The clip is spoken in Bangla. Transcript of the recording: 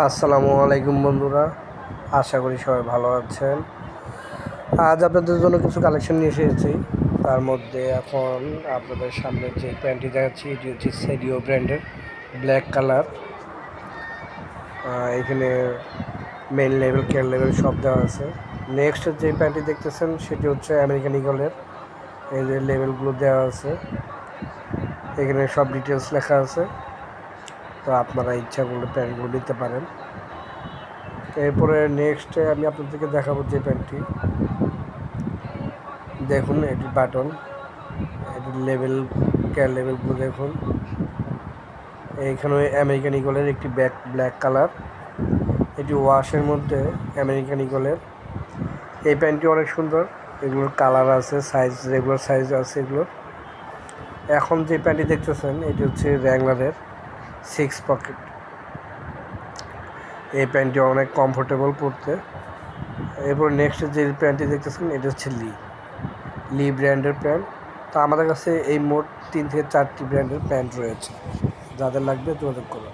আসসালামু আলাইকুম বন্ধুরা, আশা করি সবাই ভালো আছেন। আজ আপনাদের জন্য কিছু কালেকশন নিয়ে এসেছি। তার মধ্যে এখন আপনাদের সামনে যে প্যান্টটি দেখাচ্ছি, এটি হচ্ছে সেডিও ব্র্যান্ডের ব্ল্যাক কালার এখানে মেন লেভেল কেয়ার লেভেল সব দেওয়া আছে। নেক্সট যে প্যান্টটি দেখতেছেন, সেটি হচ্ছে আমেরিকান ইগলের এই যে লেভেলগুলো দেওয়া আছে। এখানে সব ডিটেলস লেখা আছে। তো আপনারা ইচ্ছা করলে প্যান্টগুলো নিতে পারেন। এরপরে নেক্সট আমি আপনাদেরকে দেখাবো যে প্যান্টটি। দেখুন, এটি বাটন এটির লেভেল কেয়ার লেভেলগুলো দেখুন। এইখানে আমেরিকান ইগলের একটি ব্যাক ব্ল্যাক কালার এটি ওয়াশের মধ্যে আমেরিকান ইগলের এই প্যান্টটি অনেক সুন্দর। এগুলোর কালার আছে সাইজ রেগুলার সাইজ আছে এগুলোর। এখন যে প্যান্টটি দেখতেছেন, এটি হচ্ছে র্যাংলারের সিক্স পকেট। এই প্যান্টটি অনেক কমফোর্টেবল পরতে। এরপর নেক্সট যে প্যান্টটি দেখতেছেন, এটা হচ্ছে লি লি ব্র্যান্ডের প্যান্ট তো আমাদের কাছে এই মোট তিন থেকে চারটি ব্র্যান্ডের প্যান্ট রয়েছে। যাদের লাগবে যোগাযোগ করুন।